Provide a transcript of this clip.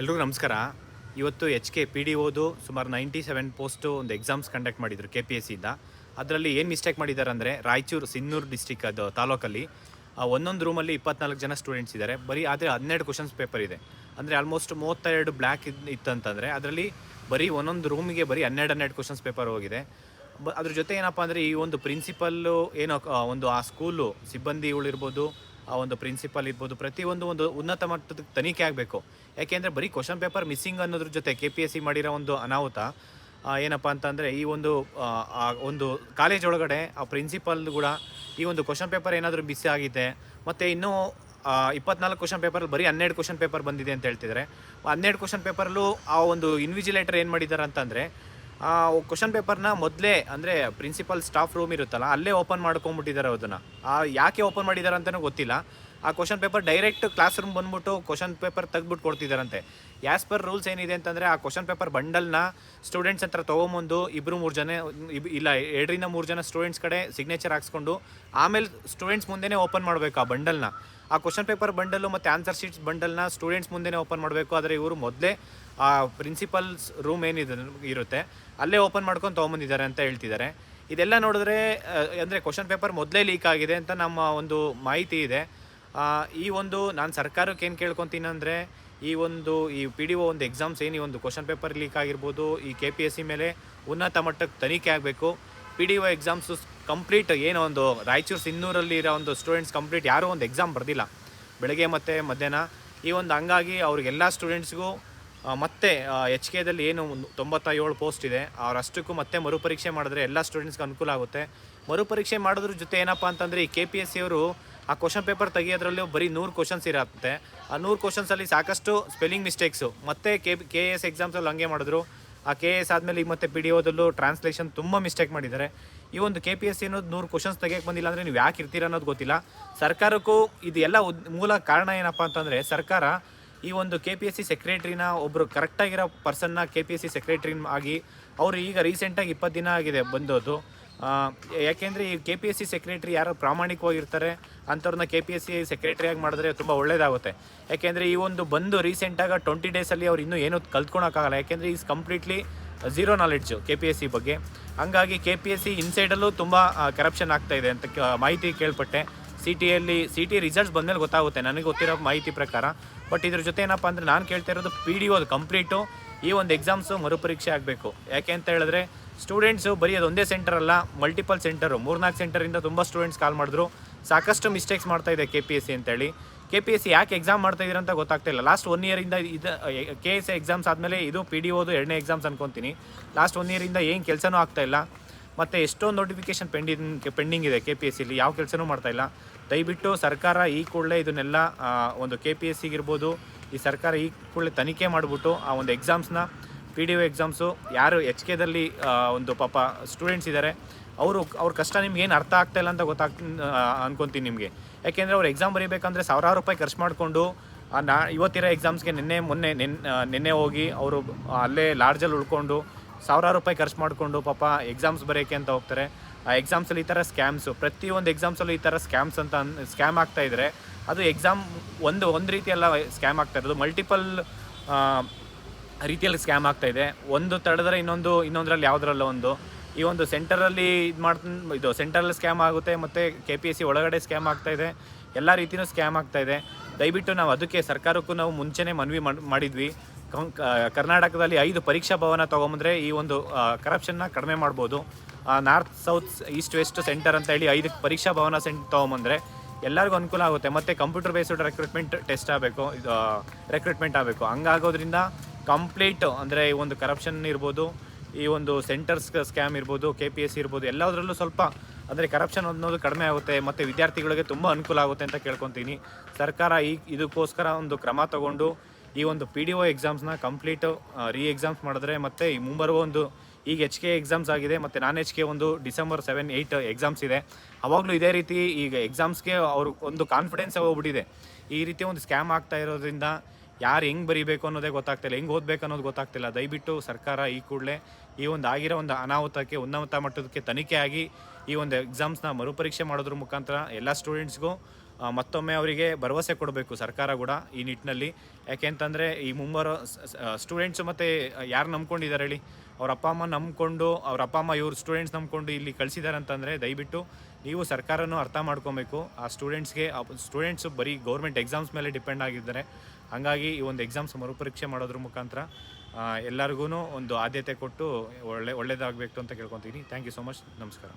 ಎಲ್ರಿಗೂ ನಮಸ್ಕಾರ. ಇವತ್ತು H K P D O ಸುಮಾರು ನೈಂಟಿ ಸೆವೆನ್ ಪೋಸ್ಟು ಒಂದು ಎಕ್ಸಾಮ್ಸ್ ಕಂಡಕ್ಟ್ ಮಾಡಿದರು ಕೆ ಪಿ ಎಸ್ ಸಿಯಿಂದ ಅದರಲ್ಲಿ ಏನು ಮಿಸ್ಟೇಕ್ ಮಾಡಿದ್ದಾರೆ ಅಂದರೆ ರಾಯಚೂರು ಸಿನ್ನೂರು ಡಿಸ್ಟಿಕ್ ಅದು ತಾಲೂಕಲ್ಲಿ ಒಂದೊಂದು ರೂಮಲ್ಲಿ ಇಪ್ಪತ್ನಾಲ್ಕು ಜನ ಸ್ಟೂಡೆಂಟ್ಸ್ ಇದ್ದಾರೆ ಬರೀ ಆದರೆ ಹನ್ನೆರಡು ಕ್ವಶನ್ಸ್ ಪೇಪರ್ ಇದೆ. ಅಂದರೆ ಆಲ್ಮೋಸ್ಟ್ ಮೂವತ್ತೆರಡು ಬ್ಲ್ಯಾಕ್ ಇತ್ತಂತಂದರೆ ಅದರಲ್ಲಿ ಬರೀ ಒಂದೊಂದು ರೂಮಿಗೆ ಬರೀ ಹನ್ನೆರಡು ಹನ್ನೆರಡು ಕ್ವಶನ್ಸ್ ಪೇಪರ್ ಹೋಗಿದೆ. ಬ, ಅದ್ರ ಜೊತೆ ಏನಪ್ಪ ಅಂದರೆ ಈ ಒಂದು ಪ್ರಿನ್ಸಿಪಲ್ಲು ಏನೋ ಒಂದು ಆ ಸ್ಕೂಲು ಸಿಬ್ಬಂದಿಗಳಿರ್ಬೋದು ಆ ಒಂದು ಪ್ರಿನ್ಸಿಪಲ್ ಇರ್ಬೋದು ಪ್ರತಿಯೊಂದು ಒಂದು ಉನ್ನತ ಮಟ್ಟದ ತನಿಖೆ ಆಗಬೇಕು. ಯಾಕೆಂದರೆ ಬರೀ ಕ್ವಶನ್ ಪೇಪರ್ ಮಿಸ್ಸಿಂಗ್ ಅನ್ನೋದ್ರ ಜೊತೆ ಕೆ ಪಿ ಎಸ್ ಸಿ ಮಾಡಿರೋ ಒಂದು ಅನಾಹುತ ಏನಪ್ಪ ಅಂತಂದರೆ ಈ ಒಂದು ಆ, ಒಂದು ಕಾಲೇಜ್ ಒಳಗಡೆ ಆ ಪ್ರಿನ್ಸಿಪಲ್ ಕೂಡ ಈ ಒಂದು ಕ್ವಶನ್ ಪೇಪರ್ ಏನಾದರೂ ಮಿಸ್ ಆಗಿದೆ ಮತ್ತು ಇನ್ನೂ ಇಪ್ಪತ್ನಾಲ್ಕು ಕ್ವಶನ್ ಪೇಪರ್ ಬರೀ ಹನ್ನೆರಡು ಕ್ವಶನ್ ಪೇಪರ್ ಬಂದಿದೆ ಅಂತ ಹೇಳ್ತಿದ್ದಾರೆ. ಹನ್ನೆರಡು ಕ್ವಶನ್ ಪೇಪರಲ್ಲೂ ಆ ಒಂದು ಇನ್ವಿಜಿಲೇಟರ್ ಏನು ಮಾಡಿದ್ದಾರೆ ಅಂತಂದರೆ ಕ್ವಶನ್ ಪೇಪರ್ನ ಮೊದಲೇ, ಅಂದರೆ ಪ್ರಿನ್ಸಿಪಲ್ ಸ್ಟಾಫ್ ರೂಮ್ ಇರುತ್ತಲ್ಲ, ಅಲ್ಲೇ ಓಪನ್ ಮಾಡ್ಕೊಂಬಿಟ್ಟಿದ್ದಾರೆ ಅದನ್ನು ಆ, ಯಾಕೆ ಓಪನ್ ಮಾಡಿದ್ದಾರೆ ಅಂತಲೂ ಗೊತ್ತಿಲ್ಲ. ಆ question paper direct class room ಬಂದ್ಬಿಟ್ಟು ಕ್ವಶನ್ ಪೇಪರ್ ತೆಗೆದ್ಬಿಟ್ಟು ಕೊಡ್ತಿದ್ದಾರಂತೆ ಯಾಸ್ ಪರ್ ರೂಲ್ಸ್ ಏನಿದೆ ಅಂತಂದರೆ, ಆ ಕ್ವಶನ್ ಪೇಪರ್ ಬಂಡಲ್ನ ಸ್ಟೂಡೆಂಟ್ಸ್ ಹತ್ರ ತೊಗೊಂಬಂದು ಇಬ್ಬರು ಮೂರು ಜನ ಇಲ್ಲ, ಎರಡರಿಂದ ಮೂರು ಜನ ಸ್ಟೂಡೆಂಟ್ಸ್ ಕಡೆ ಸಿಗ್ನೇಚರ್ ಹಾಕ್ಸ್ಕೊಂಡು, ಆಮೇಲೆ ಸ್ಟೂಡೆಂಟ್ಸ್ ಮುಂದೆನೇ ಓಪನ್ ಮಾಡಬೇಕು ಆ ಬಂಡಲ್ನ ಆ ಕ್ವಶನ್ ಪೇಪರ್ ಬಂಡಲ್ಲು ಮತ್ತು ಆನ್ಸರ್ ಶೀಟ್ಸ್ ಬಂಡಲ್ನ ಸ್ಟೂಡೆಂಟ್ಸ್ ಮುಂದೆನೇ ಓಪನ್ ಮಾಡಬೇಕು. ಆದರೆ ಇವರು ಮೊದಲೇ ಆ ಪ್ರಿನ್ಸಿಪಲ್ಸ್ ರೂಮ್ ಏನಿದೆ ಇರುತ್ತೆ, ಅಲ್ಲೇ ಓಪನ್ ಮಾಡ್ಕೊಂಡು ತೊಗೊಂಬಂದಿದ್ದಾರೆ ಅಂತ ಹೇಳ್ತಿದ್ದಾರೆ. ಇದೆಲ್ಲ ನೋಡಿದ್ರೆ ಅಂದರೆ ಕ್ವಶನ್ ಪೇಪರ್ ಮೊದಲೇ ಲೀಕ್ ಆಗಿದೆ ಅಂತ ನಮ್ಮ ಒಂದು ಮಾಹಿತಿ ಇದೆ. ಈ ಒಂದು ನಾನು ಸರ್ಕಾರಕ್ಕೆ ಏನು ಕೇಳ್ಕೊತೀನಿ ಅಂದರೆ, ಈ ಒಂದು, ಈ ಪಿ ಡಿ ಒ ಒಂದು ಎಕ್ಸಾಮ್ಸ್ ಏನು ಈ ಒಂದು ಕ್ವಶನ್ ಪೇಪರ್ ಲೀಕ್ ಆಗಿರ್ಬೋದು, ಈ ಕೆ ಪಿ ಎಸ್ ಸಿ ಮೇಲೆ ಉನ್ನತ ಮಟ್ಟಕ್ಕೆ ತನಿಖೆ ಆಗಬೇಕು. P D O exams complete ಏನೋ ಒಂದು ರಾಯಚೂರು ಸಿನ್ನೂರಲ್ಲಿ ಇರೋ ಒಂದು ಸ್ಟೂಡೆಂಟ್ಸ್ ಕಂಪ್ಲೀಟ್ ಯಾರೂ ಒಂದು ಎಕ್ಸಾಮ್ ಬರೆದಿಲ್ಲ. ಬೆಳಗ್ಗೆ ಮತ್ತು ಮಧ್ಯಾಹ್ನ ಈ ಒಂದು ಹಂಗಾಗಿ ಅವ್ರಿಗೆಲ್ಲ ಸ್ಟೂಡೆಂಟ್ಸ್ಗೂ ಮತ್ತೆ ಎಚ್ ಕೆ ದಲ್ಲಿ ಏನು ತೊಂಬತ್ತ ಏಳು ಪೋಸ್ಟ್ ಇದೆ. ಅವರಷ್ಟಕ್ಕೂ ಮತ್ತೆ ಮರುಪರೀಕ್ಷೆ ಮಾಡಿದ್ರೆ ಎಲ್ಲ ಸ್ಟೂಡೆಂಟ್ಸ್ಗೆ ಅನುಕೂಲ ಆಗುತ್ತೆ. ಮರುಪರೀಕ್ಷೆ ಮಾಡೋದ್ರ ಜೊತೆ ಏನಪ್ಪ ಅಂತಂದರೆ, ಈ ಕೆ ಪಿ ಎಸ್ ಸಿ ಅವರು ಆ ಕ್ವಶನ್ ಪೇಪರ್ ತೆಗಿಯೋದ್ರಲ್ಲೂ ಬರೀ ನೂರು ಕ್ವಶನ್ಸ್ ಇರುತ್ತೆ. ಆ ನೂರು ಕ್ವಶನ್ಸಲ್ಲಿ ಸಾಕಷ್ಟು ಸ್ಪೆಲ್ಲಿಂಗ್ ಮಿಸ್ಟೇಕ್ಸು ಮತ್ತೆ ಕೆ ಕೆ ಎಸ್ ಎಕ್ಸಾಮ್ಸಲ್ಲಿ ಹಂಗೆ ಮಾಡಿದ್ರು. ಆ ಕೆ ಎಸ್ ಆದಮೇಲೆ ಈಗ ಮತ್ತೆ ಪಿ ಡಿ ಓದಲ್ಲೂ ಟ್ರಾನ್ಸ್ಲೇಷನ್ ತುಂಬ ಮಿಸ್ಟೇಕ್ ಮಾಡಿದ್ದಾರೆ. ಈ ಒಂದು ಕೆ ಪಿ ಎಸ್ ಸಿ ಅನ್ನೋದು ನೂರು ಕ್ವಶನ್ಸ್ ತೆಗಿಯಕ್ಕೆ ಬಂದಿಲ್ಲ ಅಂದರೆ ನೀವು ಯಾಕೆ ಇರ್ತೀರ ಅನ್ನೋದು ಗೊತ್ತಿಲ್ಲ. ಸರ್ಕಾರಕ್ಕೂ ಇದೆಲ್ಲ ಮೂಲ ಕಾರಣ ಏನಪ್ಪ ಅಂತಂದರೆ, ಸರ್ಕಾರ ಈ ಒಂದು ಕೆ ಪಿ ಎಸ್ ಸಿ ಸೆಕ್ರೆಟ್ರಿನ ಒಬ್ಬರು ಕರೆಕ್ಟಾಗಿರೋ ಪರ್ಸನ್ನ K P S C secretary ಆಗಿ ಅವರು ಈಗ ರೀಸೆಂಟಾಗಿ ಇಪ್ಪತ್ತು ದಿನ ಆಗಿದೆ ಬಂದೋದು ಯಾಕೆಂದರೆ ಈ K P S C secretary ಯಾರು ಪ್ರಾಮಾಣಿಕವಾಗಿರ್ತಾರೆ, ಅಂಥವ್ರನ್ನ ಕೆ ಪಿ ಎಸ್ ಸಿ ಸೆಕ್ರೆಟ್ರಿಯಾಗಿ ಮಾಡಿದ್ರೆ ತುಂಬ ಒಳ್ಳೆಯದಾಗುತ್ತೆ ಯಾಕೆಂದರೆ ಈ ಒಂದು ಬಂದು ರೀಸೆಂಟಾಗಿ ಟ್ವೆಂಟಿ ಡೇಸಲ್ಲಿ ಅವ್ರು ಇನ್ನೂ ಏನೂ ಕಲ್ತ್ಕೊಳಕ್ಕಾಗಲ್ಲ. ಯಾಕೆಂದರೆ is completely zero knowledge K P S C ಬಗ್ಗೆ. ಹಂಗಾಗಿ ಕೆ ಪಿ ಎಸ್ ಸಿ ಇನ್ಸೈಡಲ್ಲೂ ತುಂಬ ಕರಪ್ಷನ್ ಆಗ್ತಾಯಿದೆ ಅಂತ ಮಾಹಿತಿ ಕೇಳ್ಪಟ್ಟೆ. ಸಿ ಟಿಯಲ್ಲಿ ಸಿ ಟಿ ರಿಸಲ್ಟ್ಸ್ ಬಂದಮೇಲೆ ಗೊತ್ತಾಗುತ್ತೆ, ನನಗೆ ಗೊತ್ತಿರೋ ಮಾಹಿತಿ ಪ್ರಕಾರ. ಬಟ್ ಇದ್ರ ಜೊತೆ ಏನಪ್ಪ ಅಂದರೆ ನಾನು ಕೇಳ್ತಾ ಇರೋದು ಪಿ ಡಿ ಓದು ಕಂಪ್ಲೀಟು ಈ ಒಂದು ಎಕ್ಸಾಮ್ಸು ಮರುಪರೀಕ್ಷೆ ಆಗಬೇಕು. ಯಾಕೆ ಅಂತ ಹೇಳಿದ್ರೆ ಸ್ಟೂಡೆಂಟ್ಸು ಬರೀ ಅದು ಒಂದೇ ಸೆಂಟರ್ ಅಲ್ಲ ಮಲ್ಟಿಪಲ್ ಸೆಂಟರು ಮೂರ್ನಾಲ್ಕು ಸೆಂಟರಿಂದ ತುಂಬ ಸ್ಟೂಡೆಂಟ್ಸ್ ಕಾಲ್ ಮಾಡಿದ್ರು. ಸಾಕಷ್ಟು ಮಿಸ್ಟೇಕ್ಸ್ ಮಾಡ್ತಾ ಇದೆ ಕೆ ಪಿ ಎಸ್ ಸಿ ಅಂತೇಳಿ. ಕೆ ಪಿ ಎಸ್ ಸಿ ಯಾಕೆ ಎಕ್ಸಾಮ್ ಮಾಡ್ತಾ ಅಂತ ಗೊತ್ತಾಗ್ತಾ ಇಲ್ಲ. ಲಾಸ್ಟ್ ಒನ್ ಇಯರಿಂದ ಇದು ಕೆ ಎಸ್ ಎಕ್ಸಾಮ್ಸ್ ಆದಮೇಲೆ ಇದು ಪಿ ಡಿ ಓದು ಎರಡನೇ ಎಕ್ಸಾಮ್ಸ್ ಅನ್ಕೊತೀನಿ. ಲಾಸ್ಟ್ ಒನ್ ಇಯರಿಂದ ಏನು ಕೆಲಸನೂ ಆಗ್ತಾಯಿಲ್ಲ ಮತ್ತು ಎಷ್ಟೊಂದು ನೋಟಿಫಿಕೇಶನ್ ಪೆಂಡಿಂಗ್ ಪೆಂಡಿಂಗ್ ಇದೆ ಕೆ ಪಿ ಎಸ್ ಸಿಲಿ ಯಾವ ಕೆಲಸನೂ ಮಾಡ್ತಾ ಇಲ್ಲ. ದಯವಿಟ್ಟು ಸರ್ಕಾರ ಈ ಕೂಡಲೇ ಇದನ್ನೆಲ್ಲ ಒಂದು ಕೆ ಪಿ ಎಸ್ ಸಿಗಿರ್ಬೋದು ಈ ಸರ್ಕಾರ ಈ ಕೂಡಲೇ ತನಿಖೆ ಮಾಡಿಬಿಟ್ಟು ಆ ಒಂದು ಎಕ್ಸಾಮ್ಸ್ನ ಪಿ ಡಿ ಒ ಎಕ್ಸಾಮ್ಸು ಯಾರು ಎಚ್ ಕೆದಲ್ಲಿ ಒಂದು ಪಾಪ ಸ್ಟೂಡೆಂಟ್ಸ್ ಇದ್ದಾರೆ ಅವರು, ಅವ್ರ ಕಷ್ಟ ನಿಮ್ಗೆ ಏನು ಅರ್ಥ ಆಗ್ತಾ ಅಂತ ಗೊತ್ತಾಗ್ ಅನ್ಕೊತೀನಿ ನಿಮಗೆ. ಯಾಕೆಂದರೆ ಅವ್ರು ಎಕ್ಸಾಮ್ ಬರೀಬೇಕಂದ್ರೆ ಸಾವಿರಾರು ರೂಪಾಯಿ ಖರ್ಚು ಮಾಡಿಕೊಂಡು ನಾ, ಇವತ್ತಿರೋ ಎಕ್ಸಾಮ್ಸ್ಗೆ ನಿನ್ನೆ, ಮೊನ್ನೆ ನಿನ್ನೆ ನಿನ್ನೆ ಹೋಗಿ ಅವರು ಅಲ್ಲೇ ಲಾಡ್ಜಲ್ಲಿ ಉಳ್ಕೊಂಡು ಸಾವಿರಾರು ರೂಪಾಯಿ ಖರ್ಚು ಮಾಡಿಕೊಂಡು ಪಾಪ ಎಕ್ಸಾಮ್ಸ್ ಬರೆಯೋಕ್ಕೆ ಅಂತ ಹೋಗ್ತಾರೆ. ಆ ಎಕ್ಸಾಮ್ಸಲ್ಲಿ ಈ ಥರ ಸ್ಕ್ಯಾಮ್ಸು ಪ್ರತಿಯೊಂದು ಎಕ್ಸಾಮ್ಸಲ್ಲೂ ಈ ಥರ ಸ್ಕ್ಯಾಮ್ಸ್ ಅಂತ ಅನ್ ಸ್ಕ್ಯಾಮ್ ಆಗ್ತಾ ಇದ್ದರೆ ಅದು ಎಕ್ಸಾಮ್ ಒಂದು ಒಂದು ರೀತಿಯೆಲ್ಲ ಸ್ಕ್ಯಾಮ್ ಆಗ್ತಾ ಇರೋದು. ಮಲ್ಟಿಪಲ್ ರೀತಿಯಲ್ಲಿ ಸ್ಕ್ಯಾಮ್ ಆಗ್ತಾ ಇದೆ. ಒಂದು ತಡೆದ್ರೆ ಇನ್ನೊಂದು, ಇನ್ನೊಂದರಲ್ಲಿ ಯಾವುದ್ರಲ್ಲ ಒಂದು. ಈ ಒಂದು ಸೆಂಟರಲ್ಲಿ ಇದು ಮಾಡ್ ಇದು ಸೆಂಟ್ರಲ್ಲಿ ಸ್ಕ್ಯಾಮ್ ಆಗುತ್ತೆ, ಮತ್ತು ಕೆ ಪಿ ಎಸ್ ಸಿ ಒಳಗಡೆ ಸ್ಕ್ಯಾಮ್ ಆಗ್ತಾ ಇದೆ. ಎಲ್ಲ ರೀತಿಯೂ ಸ್ಕ್ಯಾಮ್ ಆಗ್ತಾ ಇದೆ. ದಯವಿಟ್ಟು ನಾವು ಅದಕ್ಕೆ ಸರ್ಕಾರಕ್ಕೂ ನಾವು ಮುಂಚೆನೇ ಮನವಿ ಮಾಡ್- ಮಾಡಿದ್ವಿ. ಕರ್ನಾಟಕದಲ್ಲಿ ಐದು ಪರೀಕ್ಷಾ ಭವನ ತೊಗೊಂಬಂದ್ರೆ ಈ ಒಂದು ಕರಪ್ಷನ್ನ ಕಡಿಮೆ ಮಾಡ್ಬೋದು. North south east west center ಅಂತ ಹೇಳಿ ಐದು ಪರೀಕ್ಷಾ ಭವನ ಸೆಂಟ್ ತೊಗೊಂಬಂದ್ರೆ ಎಲ್ಲರಿಗೂ ಅನುಕೂಲ ಆಗುತ್ತೆ. ಮತ್ತು ಕಂಪ್ಯೂಟರ್ ಬೇಸ್ಡ್ ರೆಕ್ರೂಟ್ಮೆಂಟ್ ಟೆಸ್ಟ್ ಆಗಬೇಕು, ಇದು ರೆಕ್ರೂಟ್ಮೆಂಟ್ ಆಗಬೇಕು. ಹಂಗಾಗೋದ್ರಿಂದ ಕಂಪ್ಲೀಟ್ ಅಂದರೆ ಈ ಒಂದು ಕರಪ್ಷನ್ ಇರ್ಬೋದು, ಈ ಒಂದು ಸೆಂಟರ್ಸ್ ಸ್ಕ್ಯಾಮ್ ಇರ್ಬೋದು ಕೆ ಪಿ ಎಸ್ ಇರ್ಬೋದು, ಎಲ್ಲದರಲ್ಲೂ ಸ್ವಲ್ಪ ಅಂದರೆ ಕರಪ್ಷನ್ ಅನ್ನೋದು ಕಡಿಮೆ ಆಗುತ್ತೆ. ಮತ್ತು ವಿದ್ಯಾರ್ಥಿಗಳಿಗೆ ತುಂಬ ಅನುಕೂಲ ಆಗುತ್ತೆ ಅಂತ ಕೇಳ್ಕೊತೀನಿ. ಸರ್ಕಾರ ಈ, ಇದಕ್ಕೋಸ್ಕರ ಒಂದು ಕ್ರಮ ತಗೊಂಡು ಈ ಒಂದು ಪಿ ಡಿ ಒ ಎಕ್ಸಾಮ್ಸ್ನ ಕಂಪ್ಲೀಟು ರೀ ಎಕ್ಸಾಮ್ಸ್ ಮಾಡಿದ್ರೆ ಮತ್ತು ಈ ಮುಂಬರುವ ಒಂದು ಈಗ ಎಚ್ ಕೆ ಎಕ್ಸಾಮ್ಸ್ ಆಗಿದೆ, ಮತ್ತು ನಾನ್ ಎಚ್ ಕೆ ಒಂದು ಡಿಸೆಂಬರ್ ಸೆವೆನ್ ಏಯ್ಟ್ ಎಕ್ಸಾಮ್ಸ್ ಇದೆ. ಅವಾಗಲೂ ಇದೇ ರೀತಿ ಈಗ ಎಕ್ಸಾಮ್ಸ್ಗೆ ಅವರು ಒಂದು ಕಾನ್ಫಿಡೆನ್ಸ್ ಹೋಗ್ಬಿಟ್ಟಿದೆ. ಈ ರೀತಿ ಒಂದು ಸ್ಕ್ಯಾಮ್ ಆಗ್ತಾ ಇರೋದ್ರಿಂದ ಯಾರು ಹೆಂಗೆ ಬರೀಬೇಕು ಅನ್ನೋದೇ ಗೊತ್ತಾಗ್ತಿಲ್ಲ ಹೆಂಗೆ ಓದಬೇಕು ಅನ್ನೋದು ಗೊತ್ತಾಗ್ತಿಲ್ಲ. ದಯವಿಟ್ಟು ಸರ್ಕಾರ ಈ ಕೂಡಲೇ ಈ ಒಂದು ಆಗಿರೋ ಒಂದು ಅನಾಹುತಕ್ಕೆ, ಉನ್ನತ ಮಟ್ಟದಕ್ಕೆ ತನಿಖೆ ಆಗಿ ಈ ಒಂದು ಎಕ್ಸಾಮ್ಸ್ನ ಮರುಪರೀಕ್ಷೆ ಮಾಡೋದ್ರ ಮುಖಾಂತರ ಎಲ್ಲ ಸ್ಟೂಡೆಂಟ್ಸ್ಗೂ ಮತ್ತೊಮ್ಮೆ ಅವರಿಗೆ ಭರವಸೆ ಕೊಡಬೇಕು ಸರ್ಕಾರ ಕೂಡ ಈ ನಿಟ್ಟಿನಲ್ಲಿ. ಯಾಕೆಂತಂದರೆ ಈ ಮುಂಬರೋ ಸ್ಟೂಡೆಂಟ್ಸು ಮತ್ತು ಯಾರು ನಂಬ್ಕೊಂಡಿದ್ದಾರೆ ಹೇಳಿ? ಅವ್ರ ಅಪ್ಪ ಅಮ್ಮ ನಂಬ್ಕೊಂಡು, ಅವ್ರ ಅಪ್ಪ ಅಮ್ಮ ಇವ್ರು ಸ್ಟೂಡೆಂಟ್ಸ್ ನಂಬ್ಕೊಂಡು ಇಲ್ಲಿ ಕಳಿಸಿದ್ದಾರೆ ಅಂತಂದರೆ ದಯವಿಟ್ಟು ನೀವು ಸರ್ಕಾರನೂ ಅರ್ಥ ಮಾಡ್ಕೊಬೇಕು. ಆ ಸ್ಟೂಡೆಂಟ್ಸ್ಗೆ ಸ್ಟೂಡೆಂಟ್ಸು ಬರೀ ಗೌರ್ಮೆಂಟ್ ಎಕ್ಸಾಮ್ಸ್ ಮೇಲೆ ಡಿಪೆಂಡ್ ಆಗಿದ್ದಾರೆ. ಹಾಗಾಗಿ ಈ ಒಂದು ಎಕ್ಸಾಮ್ಸ್ ಮರುಪರೀಕ್ಷೆ ಮಾಡೋದ್ರ ಮುಖಾಂತರ ಎಲ್ಲರಿಗೂ ಒಂದು ಆದ್ಯತೆ ಕೊಟ್ಟು ಒಳ್ಳೆ ಒಳ್ಳೆಯದಾಗಬೇಕು ಅಂತ ಕೇಳ್ಕೊತೀನಿ. ಥ್ಯಾಂಕ್ ಯು ಸೊ ಮಚ್ ನಮಸ್ಕಾರ.